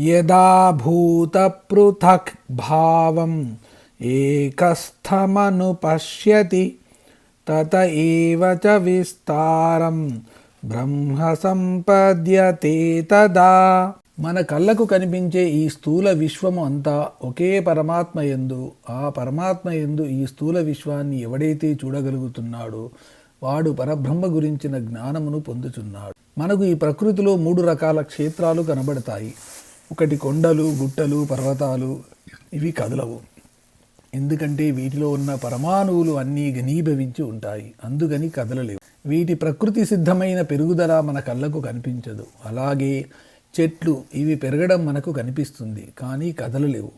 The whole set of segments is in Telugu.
యదా భూతపృథక్ భావం ఏకస్థమను పశ్యతి తత ఏవ విస్తారం బ్రహ్మ సంపద్యతే తదా మన కళ్ళకు కనిపించే ఈ స్థూల విశ్వము అంతా ఒకే పరమాత్మ ఎందు ఆ పరమాత్మ ఎందు ఈ స్థూల విశ్వాన్ని ఎవడైతే చూడగలుగుతున్నాడో వాడు పరబ్రహ్మ గురించిన జ్ఞానమును పొందుచున్నాడు. మనకు ఈ ప్రకృతిలో మూడు రకాల క్షేత్రాలు కనబడతాయి. ఒకటి కొండలు గుట్టలు పర్వతాలు ఇవి కదలవు. ఎందుకంటే వీటిలో ఉన్న పరమాణువులు అన్నీ ఘనీభవించి ఉంటాయి. అందుకని కదలలేవు. వీటి ప్రకృతి సిద్ధమైన పెరుగుదల మన కళ్ళకు కనిపించదు. అలాగే చెట్లు ఇవి పెరగడం మనకు కనిపిస్తుంది కానీ కదలలేవు.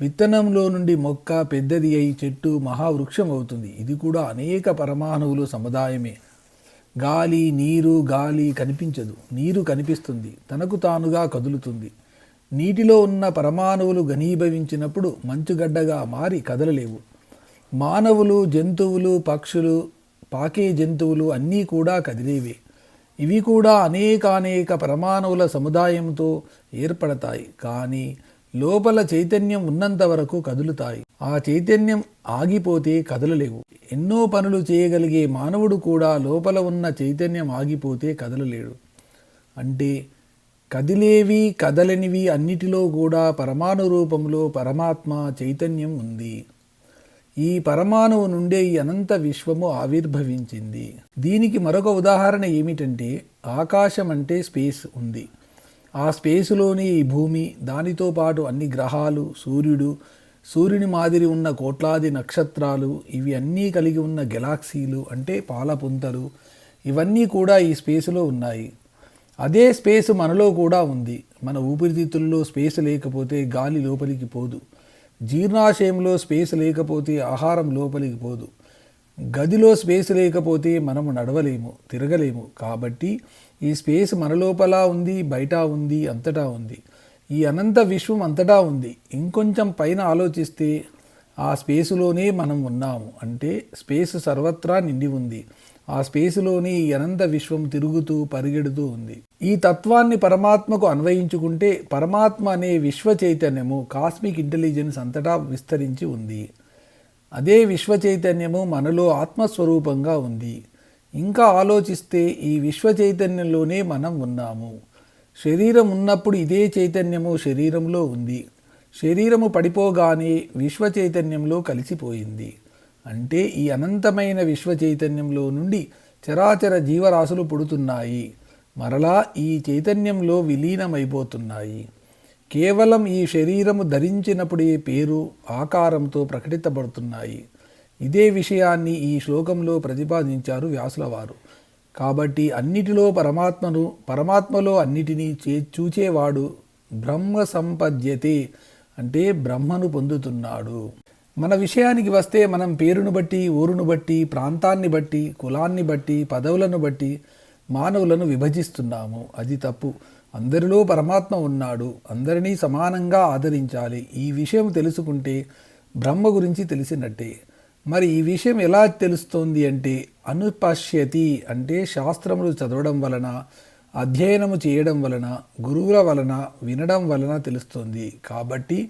విత్తనంలో నుండి మొక్క పెద్దది అయి చెట్టు మహావృక్షం అవుతుంది ఇది కూడా అనేక పరమాణువులు సముదాయమే. గాలి నీరు గాలి కనిపించదు. నీరు కనిపిస్తుంది. తనకు తానుగా కదులుతుంది. నీటిలో ఉన్న పరమాణువులు ఘనీభవించినప్పుడు మంచుగడ్డగా మారి కదలలేవు. మానవులు జంతువులు పక్షులు పాకే జంతువులు అన్నీ కూడా కదిలేవే. ఇవి కూడా అనేకానేక పరమాణువుల సముదాయంతో ఏర్పడతాయి. కానీ లోపల చైతన్యం ఉన్నంత వరకు కదులుతాయి. ఆ చైతన్యం ఆగిపోతే కదలలేవు. ఎన్నో పనులు చేయగలిగే మానవుడు కూడా లోపల ఉన్న చైతన్యం ఆగిపోతే కదలలేడు. అంటే కదిలేవి కదలనివి అన్నిటిలో కూడా పరమాణు రూపంలో పరమాత్మ చైతన్యం ఉంది. ఈ పరమాణువు నుండే ఈ అనంత విశ్వము ఆవిర్భవించింది. దీనికి మరొక ఉదాహరణ ఏమిటంటే ఆకాశం అంటే స్పేస్ ఉంది. ఆ స్పేసులోని ఈ భూమి దానితో పాటు అన్ని గ్రహాలు సూర్యుడు సూర్యుని మాదిరి ఉన్న కోట్లాది నక్షత్రాలు ఇవి అన్నీ కలిగి ఉన్న గెలాక్సీలు అంటే పాలపుంతలు ఇవన్నీ కూడా ఈ స్పేసులో ఉన్నాయి. అదే స్పేస్ మనలో కూడా ఉంది. మన ఊపిరితిత్తుల్లో స్పేస్ లేకపోతే గాలి లోపలికి పోదు. జీర్ణాశయంలో స్పేస్ లేకపోతే ఆహారం లోపలికి పోదు. గదిలో స్పేస్ లేకపోతే మనము నడవలేము తిరగలేము. కాబట్టి ఈ స్పేస్ మన లోపల ఉంది బయట ఉంది అంతటా ఉంది. ఈ అనంత విశ్వం అంతటా ఉంది. ఇంకొంచెం పైన ఆలోచిస్తే ఆ స్పేసులోనే మనం ఉన్నాము. అంటే స్పేస్ సర్వత్రా నిండి ఉంది. ఆ స్పేసులోని అనంత విశ్వం తిరుగుతూ పరిగెడుతూ ఉంది. ఈ తత్వాన్ని పరమాత్మకు అన్వయించుకుంటే పరమాత్మ అనే విశ్వ చైతన్యము కాస్మిక్ ఇంటెలిజెన్స్ అంతటా విస్తరించి ఉంది. అదే విశ్వ చైతన్యము మనలో ఆత్మస్వరూపంగా ఉంది. ఇంకా ఆలోచిస్తే ఈ విశ్వ చైతన్యంలోనే మనం ఉన్నాము. శరీరం ఉన్నప్పుడు ఇదే చైతన్యము శరీరంలో ఉంది. శరీరము పడిపోగానే విశ్వ చైతన్యంలో కలిసిపోయింది. అంటే ఈ అనంతమైన విశ్వ చైతన్యంలో నుండి చరాచర జీవరాశులు పుడుతున్నాయి. మరలా ఈ చైతన్యంలో విలీనమైపోతున్నాయి. కేవలం ఈ శరీరము ధరించినప్పుడే పేరు ఆకారంతో ప్రకటితబడుతున్నాయి ఇదే విషయాన్ని ఈ శ్లోకంలో ప్రతిపాదించారు వ్యాసుల వారు కాబట్టి అన్నిటిలో పరమాత్మను పరమాత్మలో అన్నిటినీ చే చూచేవాడు బ్రహ్మ సంపద్యతే అంటే బ్రహ్మను పొందుతున్నాడు. మన విషయానికి వస్తే మనం పేరును బట్టి ఊరును బట్టి ప్రాంతాన్ని బట్టి కులాన్ని బట్టి పదవులను బట్టి మానవులను విభజిస్తున్నాము. అది తప్పు. అందరిలో పరమాత్మ ఉన్నాడు. అందరినీ సమానంగా ఆదరించాలి. ఈ విషయం తెలుసుకుంటే బ్రహ్మ గురించి తెలిసినట్టే. మరి ఈ విషయం ఎలా తెలుస్తోంది అంటే అనుపశ్యతి అంటే శాస్త్రములు చదవడం వలన అధ్యయనము చేయడం వలన గురువుల వలన వినడం వలన తెలుస్తుంది. కాబట్టి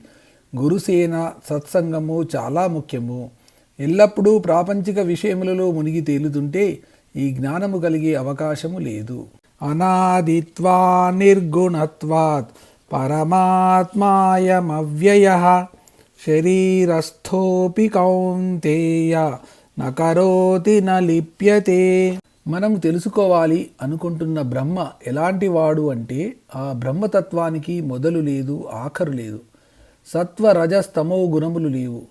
గురుసేన సత్సంగము చాలా ముఖ్యము. ఎల్లప్పుడూ ప్రాపంచిక విషయములలో మునిగి తేలుతుంటే ఈ జ్ఞానము కలిగే అవకాశము లేదు. అనాదిత్వా నిర్గుణత్వాత్ పరమాత్మాయమవ్యయ. శరీరస్థోపి కౌంతేయ నకరోతి న లిప్యతే. మనం తెలుసుకోవాలి అనుకుంటున్న బ్రహ్మ ఎలాంటి వాడు అంటే ఆ బ్రహ్మతత్వానికి మొదలు లేదు ఆఖరు లేదు. సత్వ రజస్తమో గుణములు లేవు.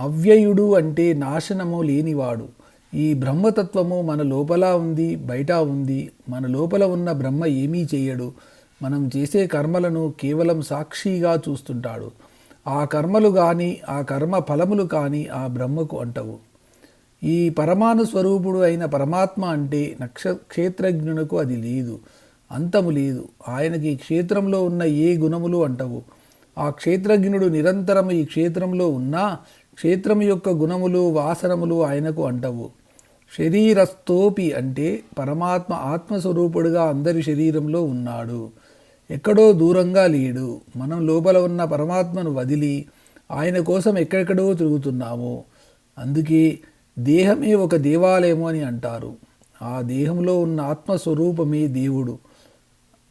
అవ్యయుడు అంటే నాశనము లేనివాడు. ఈ బ్రహ్మతత్వము మన లోపల ఉంది బయట ఉంది. మన లోపల ఉన్న బ్రహ్మ ఏమీ చేయడు. మనం చేసే కర్మలను కేవలం సాక్షిగా చూస్తుంటాడు. ఆ కర్మలు కానీ ఆ కర్మ ఫలములు కానీ ఆ బ్రహ్మకు అంటవు. ఈ పరమాణు స్వరూపుడు అయిన పరమాత్మ అంటే నక్ష క్షేత్రజ్ఞునకు అది లేదు అంతము లేదు. ఆయనకి క్షేత్రంలో ఉన్న ఏ గుణములు అంటవు. ఆ క్షేత్రజ్ఞుడు నిరంతరం ఈ క్షేత్రంలో ఉన్నా క్షేత్రం యొక్క గుణములు వాసనములు ఆయనకు అంటవు. శరీరస్థోపి అంటే పరమాత్మ ఆత్మస్వరూపుడుగా అందరి శరీరంలో ఉన్నాడు. ఎక్కడో దూరంగా లేడు. మనం లోపల ఉన్న పరమాత్మను వదిలి ఆయన కోసం ఎక్కడెక్కడో తిరుగుతున్నాము. అందుకే దేహమే ఒక దేవాలయము అని అంటారు. ఆ దేహంలో ఉన్న ఆత్మస్వరూపమే దేవుడు.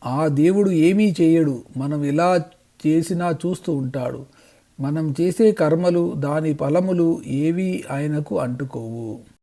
ఆ దేవుడు ఏమీ చేయడు. మనం ఎలా చేసినా చూస్తూ ఉంటాడు. మనం చేసే కర్మలు దాని ఫలములు ఏవీ ఆయనకు అంటుకోవు.